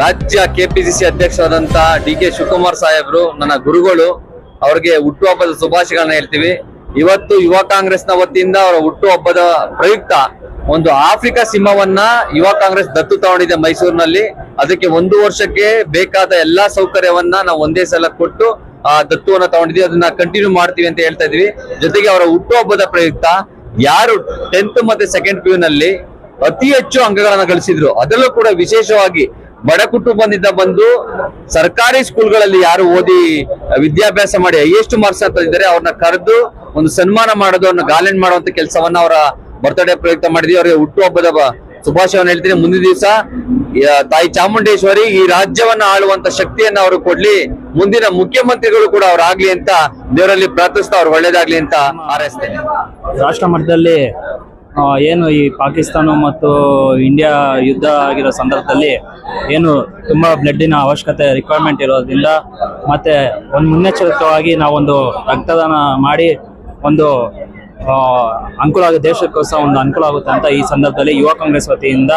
ರಾಜ್ಯ ಕೆಪಿಸಿಸಿ ಅಧ್ಯಕ್ಷರಾದಂತ D K Shivakumar ಸಾಹೇಬ್ರು, ನನ್ನ ಗುರುಗಳು, ಅವ್ರಿಗೆ ಹುಟ್ಟುಹಬ್ಬದ ಶುಭಾಶಯಗಳನ್ನ ಹೇಳ್ತೀವಿ. ಇವತ್ತು ಯುವ ಕಾಂಗ್ರೆಸ್ನ ವತಿಯಿಂದ ಅವರ ಹುಟ್ಟುಹಬ್ಬದ ಪ್ರಯುಕ್ತ ಒಂದು ಆಫ್ರಿಕಾ ಸಿಂಹವನ್ನ ಯುವ ಕಾಂಗ್ರೆಸ್ ದತ್ತು ತಗೊಂಡಿದೆ ಮೈಸೂರಿನಲ್ಲಿ. ಅದಕ್ಕೆ ಒಂದು ವರ್ಷಕ್ಕೆ ಬೇಕಾದ ಎಲ್ಲಾ ಸೌಕರ್ಯವನ್ನ ನಾವು ಒಂದೇ ಸಲ ಕೊಟ್ಟು ಆ ದತ್ತುವನ್ನ ತಗೊಂಡಿದ್ವಿ ಅದನ್ನ ಕಂಟಿನ್ಯೂ ಮಾಡ್ತೀವಿ ಅಂತ ಹೇಳ್ತಾ ಇದೀವಿ ಜೊತೆಗೆ ಅವರ ಹುಟ್ಟುಹಬ್ಬದ ಪ್ರಯುಕ್ತ ಯಾರು ಟೆಂತ್ ಮತ್ತೆ ಸೆಕೆಂಡ್ ಪಿ ನಲ್ಲಿ ಅತಿ ಹೆಚ್ಚು ಅಂಕಗಳನ್ನ ಗಳಿಸಿದ್ರು. ಅದರಲ್ಲೂ ಕೂಡ ವಿಶೇಷವಾಗಿ ಬಡ ಕುಟುಂಬದಿಂದ ಬಂದು ಸರ್ಕಾರಿ ಸ್ಕೂಲ್ಗಳಲ್ಲಿ ಯಾರು ಓದಿ ವಿದ್ಯಾಭ್ಯಾಸ ಮಾಡಿ ಹೈಯೆಸ್ಟ್ ಮಾರ್ಕ್ಸ್ ಅಂತ ಇದ್ದಾರೆ ಅವ್ರನ್ನ ಕರೆದು ಒಂದು ಸನ್ಮಾನ ಮಾಡೋದು, ಅವ್ರನ್ನ ಗಾಲೆಂಡ್ ಮಾಡುವಂತ ಕೆಲಸವನ್ನ ಅವರ ಬರ್ತ್ಡೇ ಪ್ರಯುಕ್ತ ಮಾಡಿದ್ವಿ. ಅವರಿಗೆ ಹುಟ್ಟುಹಬ್ಬದ ಹಬ್ಬದ ಶುಭಾಶಯವನ್ನು ಹೇಳ್ತೀನಿ. ಮುಂದಿನ ದಿವಸ ತಾಯಿ ಚಾಮುಂಡೇಶ್ವರಿ ಈ ರಾಜ್ಯವನ್ನ ಆಳುವಂತ ಶಕ್ತಿಯನ್ನ ಅವರು ಕೊಡ್ಲಿ. ಮುಂದಿನ ಮುಖ್ಯಮಂತ್ರಿಗಳು ಕೂಡ ಅವ್ರಾಗ್ಲಿ ಅಂತ ದೇವರಲ್ಲಿ ಪ್ರಾರ್ಥಿಸ್ತಾ ಅವ್ರು ಒಳ್ಳೇದಾಗ್ಲಿ ಅಂತ ಹಾರೈಸ್ತೇನೆ. ರಾಷ್ಟ್ರ ಮಟ್ಟದಲ್ಲಿ ಏನು ಈ ಪಾಕಿಸ್ತಾನ ಮತ್ತು ಇಂಡಿಯಾ ಯುದ್ಧ ಆಗಿರೋ ಸಂದರ್ಭದಲ್ಲಿ ಏನು ತುಂಬ ಬ್ಲಡ್ಡಿನ ಅವಶ್ಯಕತೆ ರಿಕ್ವೈರ್ಮೆಂಟ್ ಇರೋದ್ರಿಂದ ಮತ್ತೆ ಒಂದು ಮುನ್ನೆಚ್ಚರಿಕವಾಗಿ ನಾವೊಂದು ರಕ್ತದಾನ ಮಾಡಿ ಒಂದು ಅನುಕೂಲ ಆಗುತ್ತೆ ದೇಶಕ್ಕೋಸ್ಕರ ಒಂದು ಅನುಕೂಲ ಆಗುತ್ತೆ ಅಂತ ಈ ಸಂದರ್ಭದಲ್ಲಿ ಯುವ ಕಾಂಗ್ರೆಸ್ ವತಿಯಿಂದ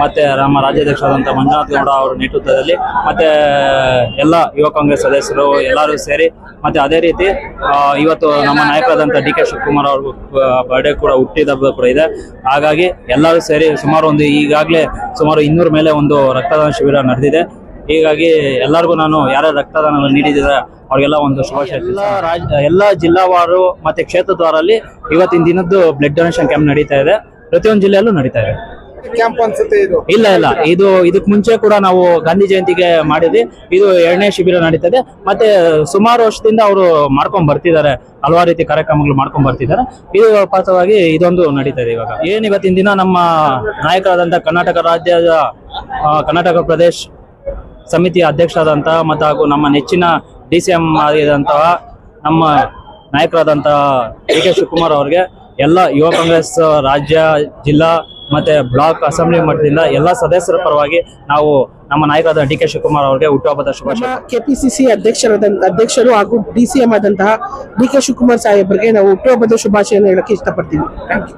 ಮತ್ತೆ ನಮ್ಮ ರಾಜ್ಯಾಧ್ಯಕ್ಷರಾದಂಥ ಮಂಜುನಾಥ್ ಗೌಡ ಅವರ ನೇತೃತ್ವದಲ್ಲಿ ಮತ್ತೆ ಎಲ್ಲ ಯುವ ಕಾಂಗ್ರೆಸ್ ಸದಸ್ಯರು ಎಲ್ಲರೂ ಸೇರಿ ಮತ್ತೆ ಅದೇ ರೀತಿ ಇವತ್ತು ನಮ್ಮ ನಾಯಕರಾದಂಥ ಡಿ ಕೆ ಶಿವಕುಮಾರ್ ಅವ್ರಿಗೂ ಬರ್ಡೇ ಕೂಡ ಹುಟ್ಟಿದ ಕೂಡ ಇದೆ. ಹಾಗಾಗಿ ಎಲ್ಲರೂ ಸೇರಿ ಸುಮಾರು ಒಂದು ಈಗಾಗಲೇ ಸುಮಾರು ಇನ್ನೂರ ಮೇಲೆ ಒಂದು ರಕ್ತದಾನ ಶಿಬಿರ ನಡೆದಿದೆ. ಹೀಗಾಗಿ ಎಲ್ಲರಿಗೂ ನಾನು ಯಾರ್ಯಾರು ರಕ್ತದಾನ ನೀಡಿದ್ದೀರಾ ಅವ್ರಿಗೆಲ್ಲ ಒಂದು ಶುಭಾಶಯ ಎಲ್ಲ ರಾಜ್ ಎಲ್ಲ ಜಿಲ್ಲಾವಾರು ಮತ್ತೆ ಕ್ಷೇತ್ರದ್ವಾರಲ್ಲಿ ಇವತ್ತಿನ ದಿನದ್ದು ಬ್ಲಡ್ ಡೊನೇಷನ್ ಕ್ಯಾಂಪ್ ನಡೀತಾ ಇದೆ. ಪ್ರತಿಯೊಂದು ಜಿಲ್ಲೆಯಲ್ಲೂ ನಡೀತಾ ಇದೆ. ಕ್ಯಾಂಪ್ ಅನ್ಸುತ್ತೆ ಇದು? ಇಲ್ಲ ಇಲ್ಲ. ಇದು ಇದಕ್ ಮುಂಚೆ ಕೂಡ ನಾವು ಗಾಂಧಿ ಜಯಂತಿಗೆ ಮಾಡಿದ್ವಿ. ಇದು ಎರಡನೇ ಶಿಬಿರ ನಡೀತದೆ ಮತ್ತೆ ಸುಮಾರು ವರ್ಷದಿಂದ ಅವರು ಮಾಡ್ಕೊಂಡ್ ಬರ್ತಿದ್ದಾರೆ. ಹಲವಾರು ರೀತಿ ಕಾರ್ಯಕ್ರಮಗಳು ಮಾಡ್ಕೊಂಡ್ ಬರ್ತಿದ್ದಾರೆ. ಇದು ಪಾತ್ರವಾಗಿ ಇದೊಂದು ನಡೀತಾ ಇದೆ ಇವಾಗ. ಏನ್ ಇವತ್ತಿನ ದಿನ ನಮ್ಮ ನಾಯಕರಾದಂತಹ ಕರ್ನಾಟಕ ರಾಜ್ಯದ ಕರ್ನಾಟಕ ಪ್ರದೇಶ್ ಸಮಿತಿಯ ಅಧ್ಯಕ್ಷರಾದಂತಹ ಮತ್ತು ಹಾಗೂ ನಮ್ಮ ನೆಚ್ಚಿನ ಡಿ ಸಿ ಎಂ ಆಗಿದಂತಹ ನಮ್ಮ ನಾಯಕರಾದಂತಹ ಡಿ ಕೆ ಶಿವಕುಮಾರ್ ಅವರಿಗೆ ಎಲ್ಲ ಯುವ ಕಾಂಗ್ರೆಸ್ ರಾಜ್ಯ, ಜಿಲ್ಲಾ ಮತ್ತೆ ಬ್ಲಾಕ್ ಅಸೆಂಬ್ಲಿ ಮಟ್ಟದಿಂದ ಎಲ್ಲ ಸದಸ್ಯರ ಪರವಾಗಿ ನಾವು ನಮ್ಮ ನಾಯಕರಾದ ಡಿ ಕೆ ಶಿವಕುಮಾರ್ ಅವರಿಗೆ ಹುಟ್ಟುಹಬ್ಬದ ಶುಭಾಶಯ. ಕೆಪಿಸಿಸಿ ಅಧ್ಯಕ್ಷರಾದ, ಅಧ್ಯಕ್ಷರು ಹಾಗೂ ಡಿ ಸಿ ಎಂ ಆದಂತಹ ಡಿ ಕೆ ಶಿವಕುಮಾರ್ ಸಾಹೇಬರಿಗೆ ನಾವು ಹುಟ್ಟುಹಬ್ಬದ ಶುಭಾಶಯನ ಹೇಳಕ್ಕೆ ಇಷ್ಟಪಡ್ತೀವಿ ಥ್ಯಾಂಕ್ ಯು.